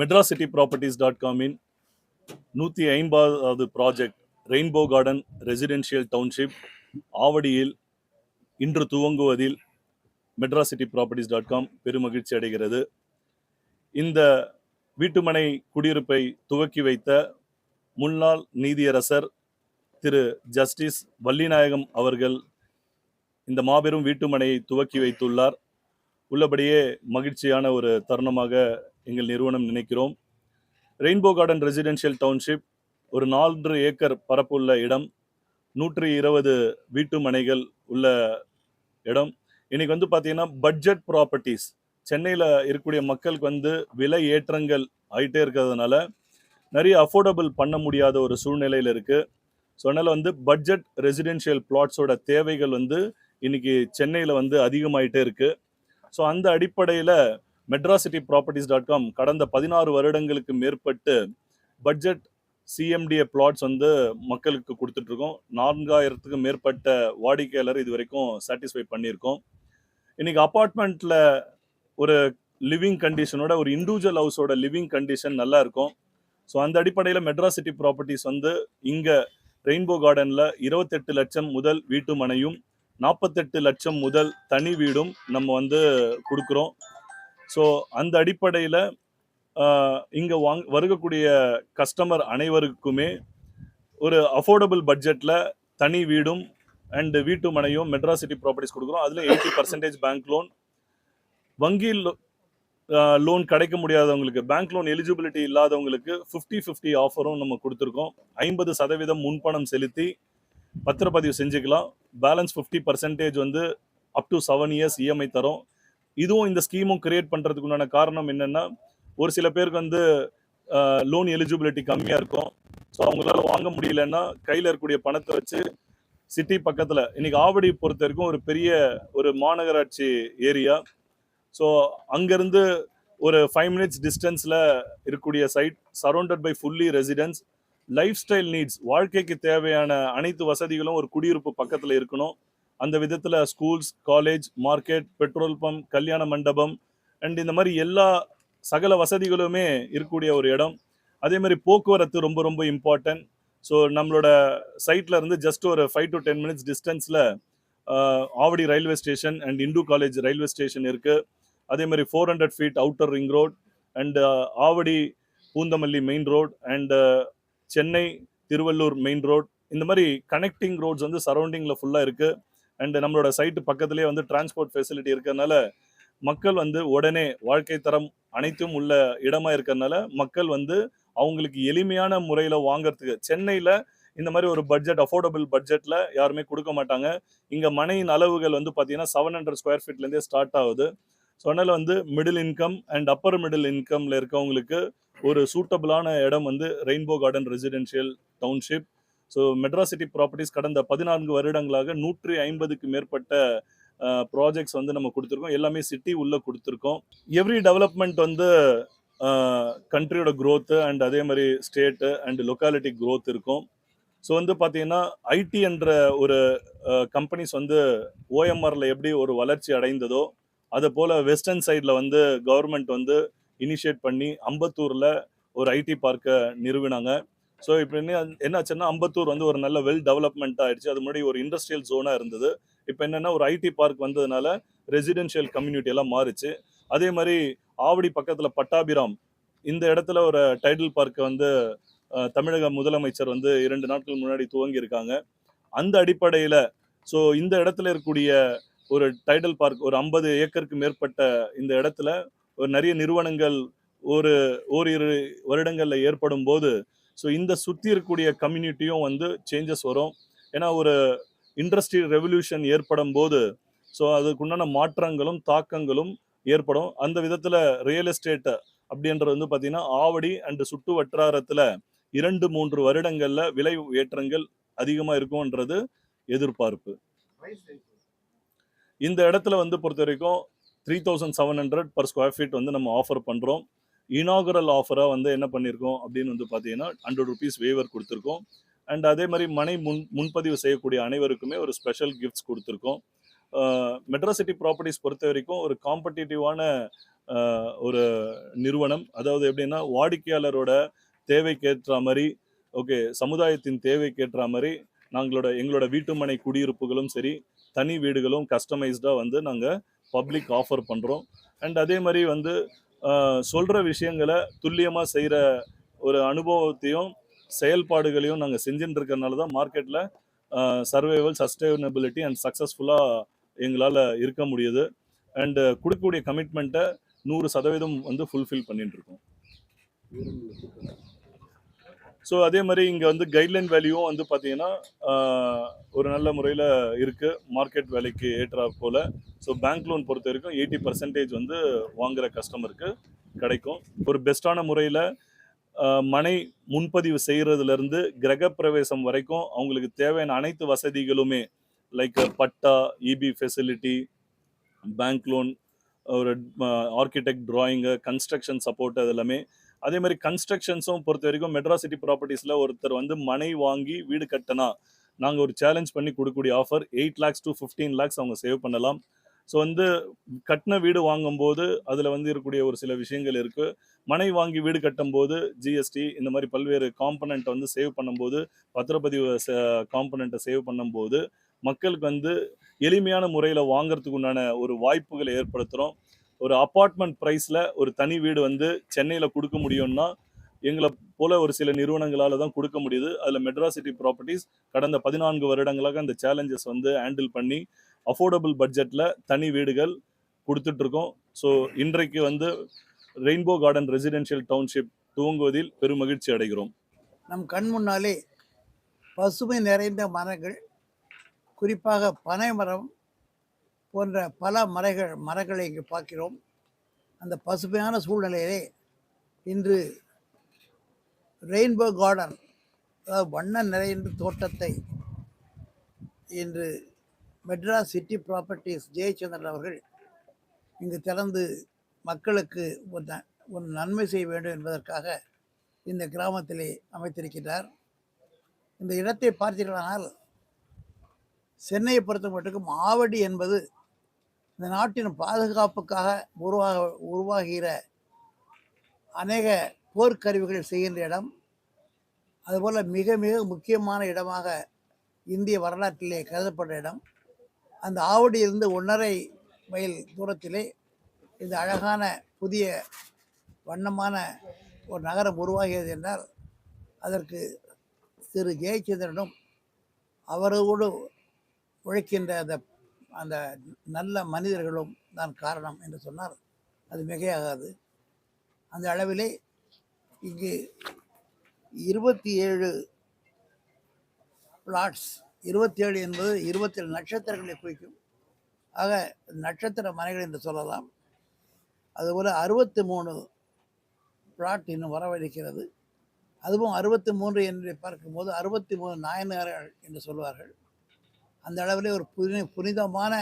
Madras city properties dot காமின் நூற்றி ஐம்பதாவது project rainbow garden residential township ஆவடியில் இன்று துவங்குவதில் Madras city properties dot com பெருமகிழ்ச்சி அடைகிறது. இந்த வீட்டுமனை குடியிருப்பை துவக்கி வைத்த முன்னாள் நீதியரசர் திரு ஜஸ்டிஸ் வள்ளிநாயகம் அவர்கள் இந்த மாபெரும் வீட்டுமனையை துவக்கி வைத்துள்ளார். உள்ளபடியே மகிழ்ச்சியான ஒரு தருணமாக எங்கள் நிறுவனம் நினைக்கிறோம். ரெயின்போ கார்டன் ரெசிடென்ஷியல் டவுன்ஷிப் ஒரு நான்கு ஏக்கர் பரப்புள்ள இடம். நூற்றி இருபது வீட்டு மனைகள் உள்ள இடம். இன்னைக்கு வந்து பார்த்தீங்கன்னா பட்ஜெட் ப்ராப்பர்ட்டிஸ் சென்னையில் இருக்கக்கூடிய மக்களுக்கு வந்து விலை ஏற்றங்கள் ஆகிட்டே இருக்கிறதுனால நிறைய அஃபோர்டபுள் பண்ண முடியாத ஒரு சூழ்நிலையில் இருக்குது ஸோ அதனால் வந்து பட்ஜெட் ரெசிடென்ஷியல் பிளாட்ஸோட தேவைகள் வந்து இன்னைக்கு சென்னையில் வந்து அதிகமாயிட்டே இருக்குது ஸோ அந்த அடிப்படையில் மெட்ராசிட்டி ப்ராப்பர்ட்டிஸ் டாட் காம் கடந்த பதினாறு வருடங்களுக்கு மேற்பட்டு பட்ஜெட் சிஎம்டிஏ பிளாட்ஸ் வந்து மக்களுக்கு கொடுத்துட்ருக்கோம். நான்காயிரத்துக்கு மேற்பட்ட வாடிக்கையாளர் இது வரைக்கும் சாட்டிஸ்ஃபை பண்ணியிருக்கோம். இன்னைக்கு அப்பார்ட்மெண்ட்டில் ஒரு லிவிங் கண்டிஷனோட ஒரு இண்டிவிஜுவல் ஹவுஸோட லிவிங் கண்டிஷன் நல்லா இருக்கும் ஸோ அந்த அடிப்படையில் மெட்ராஸ் சிட்டி ப்ராப்பர்ட்டிஸ் வந்து இங்கே ரெயின்போ கார்டனில் இருபத்தெட்டு லட்சம் முதல் வீட்டு மனையும் நாற்பத்தெட்டு லட்சம் முதல் தனி வீடும் நம்ம வந்து கொடுக்குறோம். ஸோ அந்த அடிப்படையில் இங்கே வாங் வருகக்கூடிய கஸ்டமர் அனைவருக்குமே ஒரு அஃபோர்டபுள் பட்ஜெட்டில் தனி வீடும் அண்டு வீட்டு மனையும் மெட்ராஸ் சிட்டி ப்ராப்பர்ட்டிஸ் கொடுக்குறோம். அதில் எயிட்டி பர்சன்டேஜ் பேங்க் லோன் வங்கியில் லோன் கிடைக்க முடியாதவங்களுக்கு பேங்க் லோன் எலிஜிபிலிட்டி இல்லாதவங்களுக்கு ஃபிஃப்டி ஃபிஃப்டி ஆஃபரும் நம்ம கொடுத்துருக்கோம். ஐம்பது சதவீதம் முன்பணம் செலுத்தி பத்திரப்பதிவு செஞ்சுக்கலாம். பேலன்ஸ் ஃபிஃப்டி பர்சன்டேஜ் வந்து up to seven years EMI தரும். இதுவும் இந்த ஸ்கீமும் கிரியேட் பண்ணுறதுக்கு உண்டான காரணம் என்னென்னா ஒரு சில பேருக்கு வந்து லோன் எலிஜிபிலிட்டி கம்மியாக இருக்கும். ஸோ அவங்களால வாங்க முடியலன்னா கையில் இருக்கக்கூடிய பணத்தை வச்சு சிட்டி பக்கத்தில் இன்னைக்கு ஆவடி பொறுத்த வரைக்கும் ஒரு பெரிய ஒரு மாநகராட்சி ஏரியா ஸோ அங்கேருந்து ஒரு ஃபைவ் மினிட்ஸ் டிஸ்டன்ஸில் இருக்கக்கூடிய site surrounded by fully residence lifestyle needs வாழ்க்கைக்கு தேவையான அனைத்து வசதிகளும் ஒரு குடியிருப்பு பக்கத்தில் இருக்கணும். அந்த விதத்தில் schools college market petrol pump கல்யாண மண்டபம் அண்ட் இந்த மாதிரி எல்லா சகல வசதிகளுமே இருக்கக்கூடிய ஒரு இடம். அதே மாதிரி போக்குவரத்து ரொம்ப ரொம்ப இம்பார்ட்டன்ட் ஸோ நம்மளோட சைட்டில் இருந்து ஜஸ்ட் ஒரு ஃபைவ் டு டென் மினிட்ஸ் டிஸ்டன்ஸில் Avadi railway station and Hindu college railway station இருக்குது அதே மாதிரி four hundred feet outer ring road and Avadi Poonamallee main road and Chennai Tiruvallur main road இந்த மாதிரி கனெக்டிங் ரோட்ஸ் வந்து சரௌண்டிங்கில் ஃபுல்லாக இருக்குது அண்ட் நம்மளோட சைட்டு பக்கத்துலேயே வந்து டிரான்ஸ்போர்ட் ஃபெசிலிட்டி இருக்கிறதுனால மக்கள் வந்து உடனே வாழ்க்கை தரம் அனைத்தும் உள்ள இடமா இருக்கிறதுனால மக்கள் வந்து அவங்களுக்கு எளிமையான முறையில் வாங்கறதுக்கு சென்னையில் இந்த மாதிரி ஒரு பட்ஜெட் அஃபோர்டபுள் பட்ஜெட்டில் யாருமே கொடுக்க மாட்டாங்க. இங்கே மனையின் அளவுகள் வந்து பார்த்தீங்கன்னா செவன் ஹண்ட்ரட் ஸ்கொயர் ஃபீட்லேருந்தே ஸ்டார்ட் ஆகுது. ஸோ வந்து middle income and upper middle இன்கமில் இருக்கவங்களுக்கு ஒரு சூட்டபிளான இடம் வந்து rainbow garden residential township so Madras city properties கடந்த பதினான்கு வருடங்களாக நூற்றி ஐம்பதுக்கு மேற்பட்ட ப்ராஜெக்ட்ஸ் வந்து நம்ம கொடுத்துருக்கோம். எல்லாமே சிட்டி உள்ளே கொடுத்துருக்கோம். எவ்ரி டெவலப்மெண்ட் வந்து கண்ட்ரியோட க்ரோத்து அண்ட் அதே மாதிரி ஸ்டேட்டு அண்ட் லொக்காலிட்டி க்ரோத் இருக்கும். ஸோ வந்து பார்த்தீங்கன்னா ஐடி என்ற ஒரு கம்பெனிஸ் வந்து ஓஎம்ஆரில் எப்படி ஒரு வளர்ச்சி அடைந்ததோ அதை போல் வெஸ்டர்ன் சைடில் வந்து கவர்மெண்ட் வந்து இனிஷியேட் பண்ணி அம்பத்தூரில் ஒரு ஐடி பார்க்கை நிறுவினாங்க. ஸோ இப்போ என்ன என்னாச்சுன்னா அம்பத்தூர் வந்து ஒரு நல்ல வெல் டெவலப்மெண்ட் ஆயிடுச்சு. அது முன்னாடி ஒரு இண்டஸ்ட்ரியல் ஜோனாக இருந்தது. இப்போ என்னென்னா ஒரு ஐடி பார்க் வந்ததுனால ரெசிடென்ஷியல் கம்யூனிட்டி எல்லாம் மாறுச்சு. அதே மாதிரி ஆவடி பக்கத்தில் பட்டாபிராம் இந்த இடத்துல ஒரு டைட்டில் பார்க்கை வந்து தமிழக முதலமைச்சர் வந்து இரண்டு நாட்கள் முன்னாடி துவங்கி இருக்காங்க அந்த அடிப்படையில் ஸோ இந்த இடத்துல இருக்கக்கூடிய ஒரு டைடல் பார்க் ஒரு ஐம்பது ஏக்கருக்கு மேற்பட்ட இந்த இடத்துல ஒரு நிறைய நிறுவனங்கள் ஒரு ஓரிரு வருடங்களில் ஏற்படும் போது ஸோ இந்த சுற்றி இருக்கக்கூடிய கம்யூனிட்டியும் வந்து சேஞ்சஸ் வரும். ஏன்னா ஒரு இண்டஸ்ட்ரி ரெவல்யூஷன் ஏற்படும் போது ஸோ அதுக்குண்டான மாற்றங்களும் தாக்கங்களும் ஏற்படும். அந்த விதத்தில் ரியல் எஸ்டேட்டை அப்படின்றது வந்து பார்த்தீங்கன்னா ஆவடி அண்டு சுற்று வட்டாரத்தில் இரண்டு மூன்று வருடங்களில் விலை ஏற்றங்கள் அதிகமாக இருக்கும்ன்றது எதிர்பார்ப்பு. இந்த இடத்துல வந்து பொறுத்த வரைக்கும் three thousand seven hundred per square feet வந்து நம்ம ஆஃபர் பண்ணுறோம் இனாகுரல் ஆஃபராக வந்து என்ன பண்ணியிருக்கோம் அப்படின்னு வந்து பார்த்தீங்கன்னா ஹண்ட்ரட் ருபீஸ் வேவர் கொடுத்துருக்கோம். அண்ட் அதே மாதிரி மனை முன் முன்பதிவு செய்யக்கூடிய அனைவருக்குமே ஒரு ஸ்பெஷல் கிஃப்ட்ஸ் கொடுத்துருக்கோம். மெட்ராசிட்டி ப்ராப்பர்ட்டிஸ் பொறுத்த வரைக்கும் ஒரு காம்படிட்டிவான ஒரு நிறுவனம். அதாவது எப்படின்னா வாடிக்கையாளரோட தேவைக்கேற்ற மாதிரி ஓகே சமுதாயத்தின் தேவைக்கேற்ற மாதிரி நாங்களோட எங்களோட வீட்டுமனை குடியிருப்புகளும் சரி தனி வீடுகளும் கஸ்டமைஸ்டாக வந்து நாங்கள் பப்ளிக் ஆஃபர் பண்ணுறோம் அண்ட் அதே மாதிரி வந்து சொல்கிற விஷயங்களை துல்லியமாக செய்கிற ஒரு அனுபவத்தையும் செயல்பாடுகளையும் நாங்கள் செஞ்சுட்டு இருக்கறனால தான் மார்க்கெட்டில் சர்வைவல் சஸ்டைனபிலிட்டி அண்ட் சக்ஸஸ்ஃபுல்லாக எங்களால் இருக்க முடியுது. அண்டு கொடுக்கக்கூடிய கமிட்மெண்ட்டை நூறு சதவீதம் வந்து ஃபுல்ஃபில் பண்ணிட்டு இருக்கோம் ஸோ அதே மாதிரி இங்கே வந்து கைட்லைன் வேல்யூவும் வந்து பார்த்தீங்கன்னா ஒரு நல்ல முறையில் இருக்குது மார்க்கெட் வேலைக்கு ஏற்றா போல். ஸோ பேங்க் லோன் பொறுத்த வரைக்கும் எயிட்டி பர்சன்டேஜ் வந்து வாங்குகிற கஸ்டமருக்கு கிடைக்கும். ஒரு பெஸ்ட்டான முறையில் மனை முன்பதிவு செய்கிறதுலேருந்து கிரகப்பிரவேசம் வரைக்கும் அவங்களுக்கு தேவையான அனைத்து வசதிகளுமே like patta EB facility bank loan ஒரு ஆர்கிடெக்ட் ட்ராயிங்கு கன்ஸ்ட்ரக்ஷன் சப்போர்ட் அது எல்லாமே அதே மாதிரி கன்ஸ்ட்ரக்ஷன்ஸும் பொறுத்த வரைக்கும் மெட்ராஸ் சிட்டி ப்ராப்பர்ட்டிஸில் ஒருத்தர் வந்து மனை வாங்கி வீடு கட்டினா நாங்கள் ஒரு சேலஞ்ச் பண்ணி கொடுக்கக்கூடிய offer eight lakhs to fifteen lakhs அவங்க சேவ் பண்ணலாம். ஸோ வந்து கட்டின வீடு வாங்கும்போது அதில் வந்து இருக்கக்கூடிய ஒரு சில விஷயங்கள் இருக்குது மனை வாங்கி வீடு கட்டும்போது ஜிஎஸ்டி இந்த மாதிரி பல்வேறு காம்பனண்ட்டை வந்து சேவ் பண்ணும்போது பத்திரப்பதிவு காம்பனண்ட்டை சேவ் பண்ணும்போது மக்களுக்கு வந்து எளிமையான முறையில் வாங்கிறதுக்கு உண்டான ஒரு வாய்ப்புகளை ஏற்படுத்துகிறோம் ஒரு அப்பார்ட்மெண்ட் ப்ரைஸில் ஒரு தனி வீடு வந்து சென்னையில் கொடுக்க முடியும்னா எங்களை போல ஒரு சில நிறுவனங்களால் தான் கொடுக்க முடியுது. அதில் மெட்ராசிட்டி ப்ராப்பர்ட்டிஸ் கடந்த பதினான்கு வருடங்களாக அந்த சேலஞ்சஸ் வந்து ஹேண்டில் பண்ணி அஃபோர்டபுள் பட்ஜெட்டில் தனி வீடுகள் கொடுத்துட்ருக்கோம். ஸோ இன்றைக்கு வந்து ரெயின்போ கார்டன் ரெசிடென்ஷியல் டவுன்ஷிப் துவங்குவதில் பெரும் மகிழ்ச்சி அடைகிறோம். நம் கண் முன்னாலே பசுமை நிறைந்த மரங்கள் குறிப்பாக பனை மரம் போன்ற பல மலைகள் மரங்களை இங்கு பார்க்கிறோம். அந்த பசுமையான சூழ்நிலையிலே இன்று ரெயின்போ கார்டன் அதாவது வண்ண நிறைந்த தோட்டத்தை இன்று மெட்ராஸ் சிட்டி ப்ராப்பர்ட்டிஸ் ஜெயச்சந்திரன் அவர்கள் இங்கு திறந்து மக்களுக்கு ஒரு ஒரு நன்மை செய்ய வேண்டும் என்பதற்காக இந்த கிராமத்திலே அமைத்திருக்கிறார். இந்த இடத்தை பார்த்தீர்களானால் சென்னையை பொறுத்த மட்டுக்கும் ஆவடி என்பது இந்த நாட்டின் பாதுகாப்புக்காக உருவாக உருவாகிற அநேக போர்க்கருவிகள் செய்கின்ற இடம் அதுபோல் மிக மிக முக்கியமான இடமாக இந்திய வரலாற்றிலே கருதப்பட்ட இடம். அந்த ஆவடியிலிருந்து ஒன்றரை மைல் தூரத்திலே இந்த அழகான புதிய வண்ணமான ஒரு நகரம் உருவாகியது என்றால் அதற்கு திரு. ஜெயச்சந்திரனும் அவரோடு உழைக்கின்ற அந்த அந்த நல்ல மனிதர்களும் தான் காரணம் என்று சொன்னார் அது மிகையாகாது. அந்த அளவிலே இங்கு இருபத்தி ஏழு பிளாட்ஸ் இருபத்தி ஏழு என்பது இருபத்தேழு நட்சத்திரங்களை குறிக்கும். ஆக நட்சத்திர மனைகள் என்று சொல்லலாம். அதுபோல் அறுபத்தி மூணு பிளாட் இன்னும் வரவிருக்கிறது அதுவும் அறுபத்தி மூன்று என்று பார்க்கும்போது அறுபத்தி மூணு நாயனார்கள் என்று சொல்வார்கள். அந்த அளவிலே ஒரு புனி புனிதமான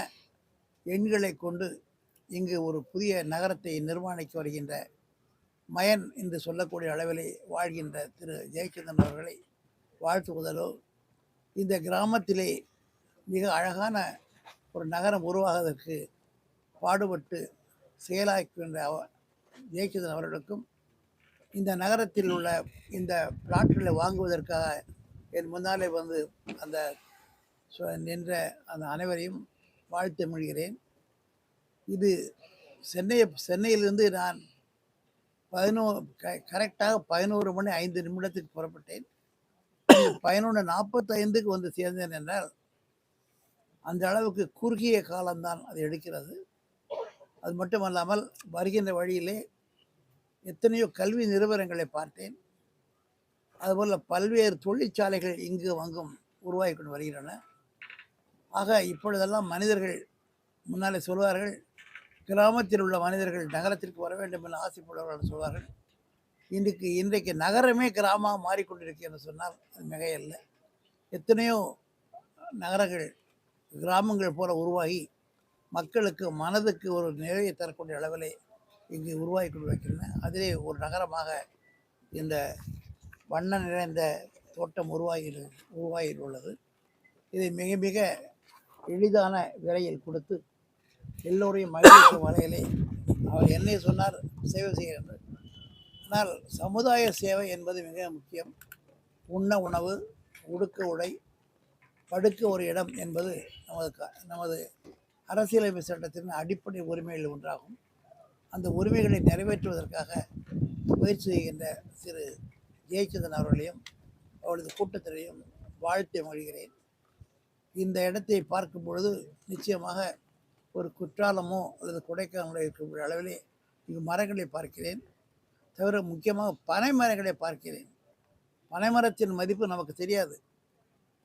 எண்களை கொண்டு இங்கு ஒரு புதிய நகரத்தை நிர்மாணிக்க வருகின்ற மயன் என்று சொல்லக்கூடிய அளவிலே வாழ்கின்ற திரு ஜெயச்சந்திரன் அவர்களை வாழ்த்துவதலோ இந்த கிராமத்திலே மிக அழகான ஒரு நகரம் உருவாகுவதற்கு பாடுபட்டு செயலாக்குகின்ற அவ ஜெயச்சந்திரன் அவர்களுக்கும் இந்த நகரத்தில் உள்ள இந்த பிளாட்களை வாங்குவதற்காக என் முன்னாலே வந்து அந்த ஸோ நின்ற அந்த அனைவரையும் வாழ்த்து மொழிகிறேன். இது சென்னை சென்னையிலிருந்து நான் பதினோ க கரெக்டாக பதினோரு மணி ஐந்து நிமிடத்துக்கு புறப்பட்டேன். பதினொன்று நாற்பத்தைந்துக்கு வந்து சேர்ந்தேன் என்றால் அந்த அளவுக்கு குறுகிய காலம்தான் அது எடுக்கிறது. அது மட்டுமல்லாமல் வருகின்ற வழியிலே எத்தனையோ கல்வி நிறுவனங்களை பார்த்தேன். அதுபோல் பல்வேறு தொழிற்சாலைகள் இங்கு அங்கும் உருவாகி கொண்டு வருகின்றன. ஆக இப்பொழுதெல்லாம் மனிதர்கள் முன்னாலே சொல்வார்கள் கிராமத்தில் உள்ள மனிதர்கள் நகரத்திற்கு வர வேண்டும் என்று ஆசைப்படுவார்கள் சொல்வார்கள். இன்றைக்கு இன்றைக்கு நகரமே கிராமமாக மாறிக்கொண்டிருக்கு என்று சொன்னால் அது மிகையல்ல. எத்தனையோ நகரங்கள் கிராமங்கள் போல உருவாகி மக்களுக்கு மனதுக்கு ஒரு நிறைவை தரக்கூடிய அளவிலே இங்கு உருவாகி கொண்டு வைக்கின்றன அதிலே ஒரு நகரமாக இந்த வண்ண நிறைந்த தோட்டம் உருவாகி உருவாகி உள்ளது இதை மிக மிக எளிதான விலையில் கொடுத்து எல்லோரையும் மகிழ்ச்சி வகையிலே அவர் என்னை சொன்னார் சேவை செய்கிறது ஆனால் சமுதாய சேவை என்பது மிக முக்கியம். உண்ண உணவு உடுக்க உடை படுக்க ஒரு இடம் என்பது நமது க- நமது அரசியலமைப்பு சட்டத்தின் அடிப்படை உரிமைகள் ஒன்றாகும். அந்த உரிமைகளை நிறைவேற்றுவதற்காக முயற்சி செய்கின்ற திரு ஜெயச்சந்திரன் அவர்களையும் அவரது கூட்டத்திலையும் வாழ்த்து மொழிகிறேன் இந்த இடத்தை பார்க்கும் பொழுது நிச்சயமாக ஒரு குற்றாலமோ அல்லது கொடைக்கானலோ இருக்கக்கூடிய அளவிலே இங்கு மரங்களை பார்க்கிறேன். தவிர முக்கியமாக பனை மரங்களை பார்க்கிறேன். பனைமரத்தின் மதிப்பு நமக்கு தெரியாது.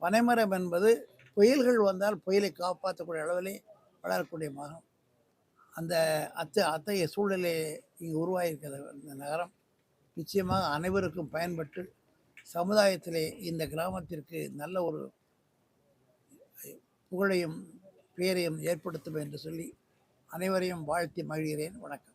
பனைமரம் என்பது புயல்கள் வந்தால் புயலை காப்பாற்றக்கூடிய அளவிலே வளரக்கூடிய மரம். அந்த அத்த அத்தகைய சூழ்நிலை இங்கு உருவாகியிருக்கிற இந்த நகரம். நிச்சயமாக அனைவருக்கும் பயன்பட்டு சமுதாயத்திலே இந்த கிராமத்திற்கு நல்ல ஒரு புகழையும் பேரையும் ஏற்படுத்தும் என்று சொல்லி அனைவரையும் வாழ்த்தி மகிழ்கிறேன். வணக்கம்.